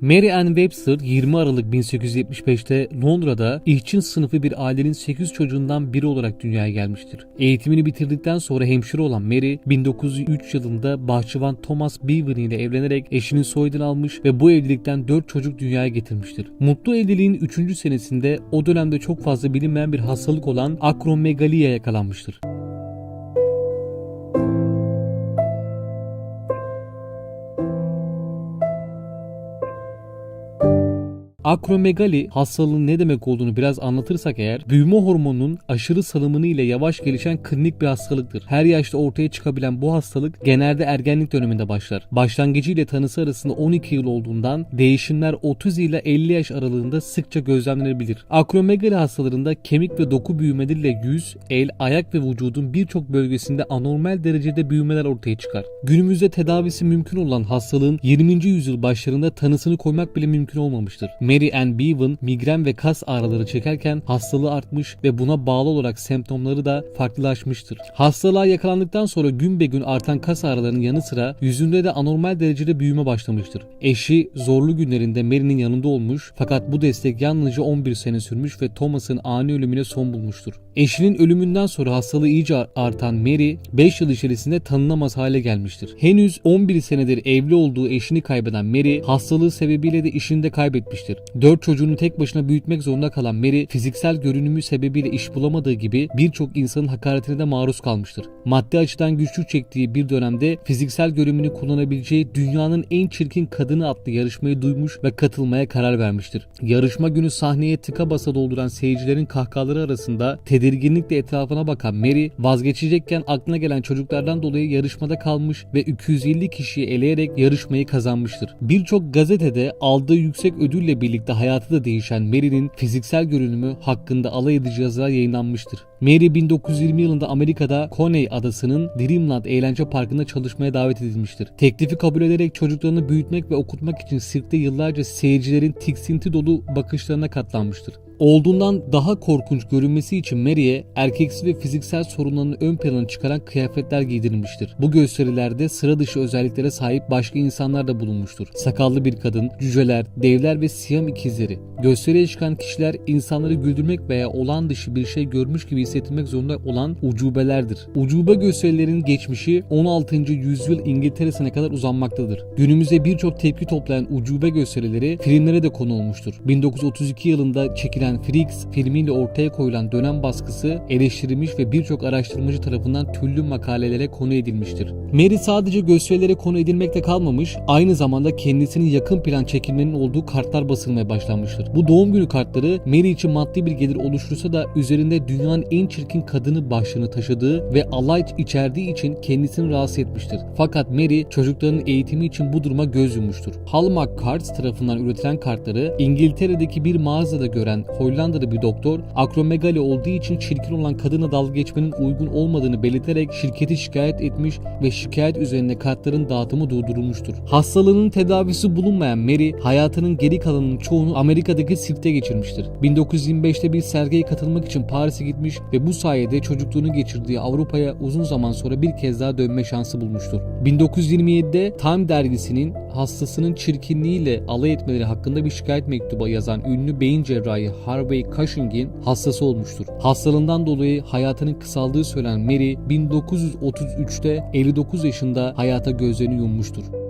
Mary Ann Webster 20 Aralık 1875'te Londra'da işçi sınıfı bir ailenin 8 çocuğundan biri olarak dünyaya gelmiştir. Eğitimini bitirdikten sonra hemşire olan Mary 1903 yılında bahçıvan Thomas Beaver ile evlenerek eşinin soyadını almış ve bu evlilikten 4 çocuk dünyaya getirmiştir. Mutlu evliliğin 3. senesinde o dönemde çok fazla bilinmeyen bir hastalık olan akromegaliye yakalanmıştır. Akromegali hastalığın ne demek olduğunu biraz anlatırsak eğer, büyüme hormonunun aşırı salımını ile yavaş gelişen klinik bir hastalıktır. Her yaşta ortaya çıkabilen bu hastalık genelde ergenlik döneminde başlar. Başlangıcı ile tanısı arasında 12 yıl olduğundan değişimler 30 ile 50 yaş aralığında sıkça gözlemlenebilir. Akromegali hastalarında kemik ve doku büyümeleriyle yüz, el, ayak ve vücudun birçok bölgesinde anormal derecede büyümeler ortaya çıkar. Günümüzde tedavisi mümkün olan hastalığın 20. yüzyıl başlarında tanısını koymak bile mümkün olmamıştır. Mary Ann Bevan migren ve kas ağrıları çekerken hastalığı artmış ve buna bağlı olarak semptomları da farklılaşmıştır. Hastalığa yakalandıktan sonra gün be gün artan kas ağrılarının yanı sıra yüzünde de anormal derecede büyüme başlamıştır. Eşi zorlu günlerinde Mary'nin yanında olmuş fakat bu destek yalnızca 11 sene sürmüş ve Thomas'ın ani ölümüne son bulmuştur. Eşinin ölümünden sonra hastalığı iyice artan Mary 5 yıl içerisinde tanınamaz hale gelmiştir. Henüz 11 senedir evli olduğu eşini kaybeden Mary hastalığı sebebiyle de işini de kaybetmiştir. 4 çocuğunu tek başına büyütmek zorunda kalan Mary fiziksel görünümü sebebiyle iş bulamadığı gibi birçok insanın hakaretine de maruz kalmıştır. Maddi açıdan güçlük çektiği bir dönemde fiziksel görünümünü kullanabileceği dünyanın en çirkin kadını adlı yarışmayı duymuş ve katılmaya karar vermiştir. Yarışma günü sahneye tıka basa dolduran seyircilerin kahkahaları arasında tedirginlikle etrafına bakan Mary vazgeçecekken aklına gelen çocuklardan dolayı yarışmada kalmış ve 250 kişiyi eleyerek yarışmayı kazanmıştır. Birçok gazetede aldığı yüksek ödülle birlikte hayatı da değişen Mary'nin fiziksel görünümü hakkında alay edici yazılar yayınlanmıştır. Mary 1920 yılında Amerika'da Coney adasının Dreamland eğlence parkında çalışmaya davet edilmiştir. Teklifi kabul ederek çocuklarını büyütmek ve okutmak için sirkte yıllarca seyircilerin tiksinti dolu bakışlarına katlanmıştır. Olduğundan daha korkunç görünmesi için Mary'e erkeksi ve fiziksel sorunlarını ön plana çıkaran kıyafetler giydirilmiştir. Bu gösterilerde sıra dışı özelliklere sahip başka insanlar da bulunmuştur. Sakallı bir kadın, cüceler, devler ve siyam ikizleri. Gösteriye çıkan kişiler insanları güldürmek veya olağan dışı bir şey görmüş gibi hissettirmek zorunda olan ucubelerdir. Ucube gösterilerin geçmişi 16. yüzyıl İngiltere'sine kadar uzanmaktadır. Günümüzde birçok tepki toplayan ucube gösterileri filmlere de konu olmuştur. 1932 yılında çekilen Freaks filmiyle ortaya koyulan dönem baskısı eleştirilmiş ve birçok araştırmacı tarafından türlü makalelere konu edilmiştir. Mary sadece gösterilere konu edilmekte kalmamış, aynı zamanda kendisinin yakın plan çekilmenin olduğu kartlar basılmaya başlanmıştır. Bu doğum günü kartları Mary için maddi bir gelir oluştursa da üzerinde dünyanın en çirkin kadını başlığını taşıdığı ve alay içerdiği için kendisini rahatsız etmiştir. Fakat Mary çocuklarının eğitimi için bu duruma göz yummuştur. Hallmark Cards tarafından üretilen kartları İngiltere'deki bir mağazada gören Hollandalı bir doktor akromegali olduğu için çirkin olan kadına dalga geçmenin uygun olmadığını belirterek şirketi şikayet etmiş ve şikayet üzerine kartların dağıtımı durdurulmuştur. Hastalığının tedavisi bulunmayan Mary hayatının geri kalanının çoğunu Amerika'daki sirkte geçirmiştir. 1925'te bir sergiye katılmak için Paris'e gitmiş ve bu sayede çocukluğunu geçirdiği Avrupa'ya uzun zaman sonra bir kez daha dönme şansı bulmuştur. 1927'de Time dergisinin hastasının çirkinliğiyle alay etmeleri hakkında bir şikayet mektubu yazan ünlü beyin cerrahı Harvey Cushing'in hastası olmuştur. Hastalığından dolayı hayatının kısaldığı söylenen Mary 1933'te 59 yaşında hayata gözlerini yummuştur.